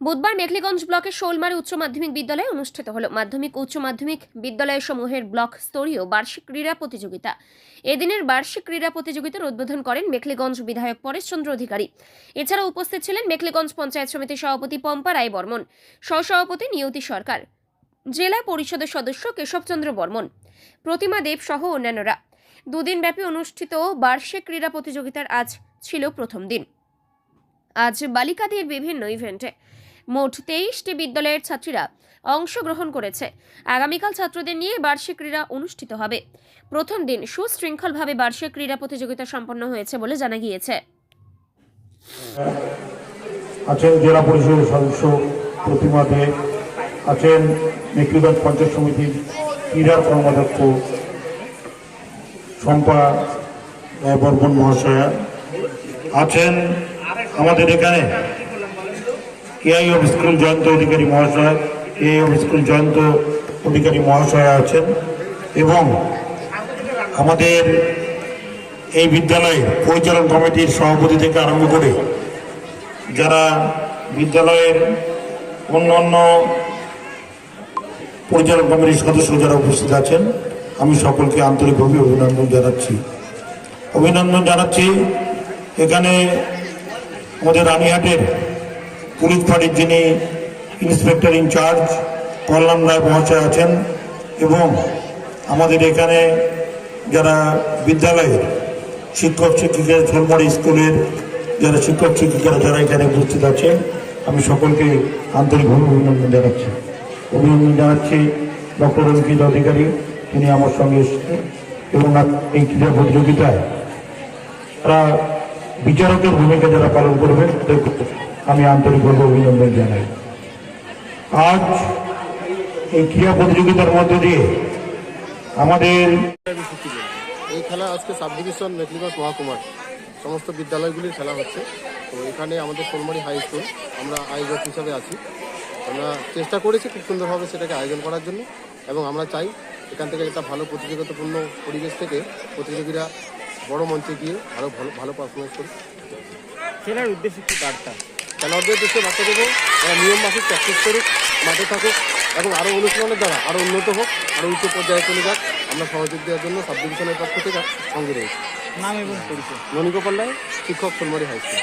বুধবার মেখলিগঞ্জ ব্লকের শোলমারি উচ্চ মাধ্যমিক বিদ্যালয়ে অনুষ্ঠিত হলো মাধ্যমিক উচ্চ মাধ্যমিক বিদ্যালয় সমূহের ব্লক স্তরীয় বার্ষিক ক্রীড়া প্রতিযোগিতা। এদিনের বার্ষিক ক্রীড়া প্রতিযোগিতার উদ্বোধন করেন মেখলিগঞ্জ বিধায়ক পরেশচন্দ্র অধিকারী। এছাড়া উপস্থিত ছিলেন মেখলিগঞ্জ পঞ্চায়েত সমিতির সভাপতি পম্পা রায় বর্মন, সহসভাপতি নিয়তি সরকার, জেলা পরিষদের সদস্য কেশবচন্দ্র বর্মন, প্রতিমা দেব সহ অন্যান্যরা। দুদিন ব্যাপী অনুষ্ঠিত বার্ষিক ক্রীড়া প্রতিযোগিতার আজ ছিল প্রথম দিন। আজ বালিকাদের বিভিন্ন ইভেন্টে। মোট তেইশটি বিদ্যালয়ের ছাত্রীরা অংশগ্রহণ করেছে। আগামীকাল ছাত্রদের নিয়ে বার্ষিক ক্রীড়া অনুষ্ঠিত হবে। প্রথম দিন সুশৃঙ্খলভাবে বার্ষিক ক্রীড়া প্রতিযোগিতা সম্পন্ন হয়েছে বলে জানা গিয়েছে। আছেন জেলা পরিষদের সদস্য প্রতিমা দে, আছেন মেকলিগঞ্জ পঞ্চায়েত সমিতির ক্রীড়ার কর্মাধ্যক্ষ শম্পা বর্মন মহাশয়া, আছেন আমাদের এখানে AI of school Jayanta Adhikari মহাশয় AI of school Jayanta Adhikari মহাশয় আছেন এবং আমাদের এই বিদ্যালয়ে পরিচালন কমিটির সভাপতি থেকে আরম্ভ করে যারা বিদ্যালয়ের অন্য অন্য পরিচালন কমিটির সদস্য যারা উপস্থিত আছেন, আমি সকলকে আন্তরিকভাবে অভিনন্দন জানাচ্ছি। অভিনন্দন জানাচ্ছি। এখানে আমাদের রানীহাটের পুলিশ ফাঁড়ির যিনি ইন্সপেক্টর ইনচার্জ কল্যাণ রায় মহাশয় আছেন এবং আমাদের এখানে যারা বিদ্যালয়ের শিক্ষক শিক্ষিকা ঝোলমারি স্কুলের যারা শিক্ষক, শিক্ষিকারা যারা এখানে উপস্থিত আছেন আমি সকলকে আন্তরিকভাবে অভিনন্দন জানাচ্ছি। অভিনন্দন জানাচ্ছি ডক্টর অঙ্কিত অধিকারী, তিনি আমার সঙ্গে এসেছেন এবং এই ক্রীড়া প্রতিযোগিতায় তারা বিচারকের ভূমিকা যারা পালন করবে আমি আন্তরিকভাবে অভিনন্দন জানাই। আজ এই ক্রীড়া প্রতিযোগিতার মধ্য দিয়ে আমাদের এই খেলা আজকে সাব ডিভিশন মেখলিগঞ্জ মহকুমার। সমস্ত বিদ্যালয়গুলির খেলা হচ্ছে। তো এখানে আমাদের সোলমারি হাই স্কুল, আমরা আয়োজক হিসাবে আছি। আমরা চেষ্টা করেছি খুব সুন্দরভাবে সেটাকে আয়োজন করার জন্য। এবং আমরা চাই এখান থেকে একটা ভালো প্রতিযোগিতাপূর্ণ পরিবেশ থেকে প্রতিযোগীরা বড় মঞ্চে গিয়ে আরও ভালো ভালো পারফরমেন্স করি খেলার উদ্দেশ্য কি বার্তা? খেলোয়াড়দের উদ্দেশ্যে বার্তা দেবো তারা নিয়ম মাফিক প্র্যাকটিস করুক মাঠে থাকুক এবং আরও অনুশীলনের দ্বারা আরও উন্নত হোক আরও উচ্চ পর্যায়ে চলে যাক। আমরা সহযোগ দেওয়ার জন্য সাব ডিভিশনের পক্ষ থেকে সঙ্গে রয়েছি। নাম এবং পরিচয়। ননিকোপাল্লায় শিক্ষক সোনমারি হাই স্কুল।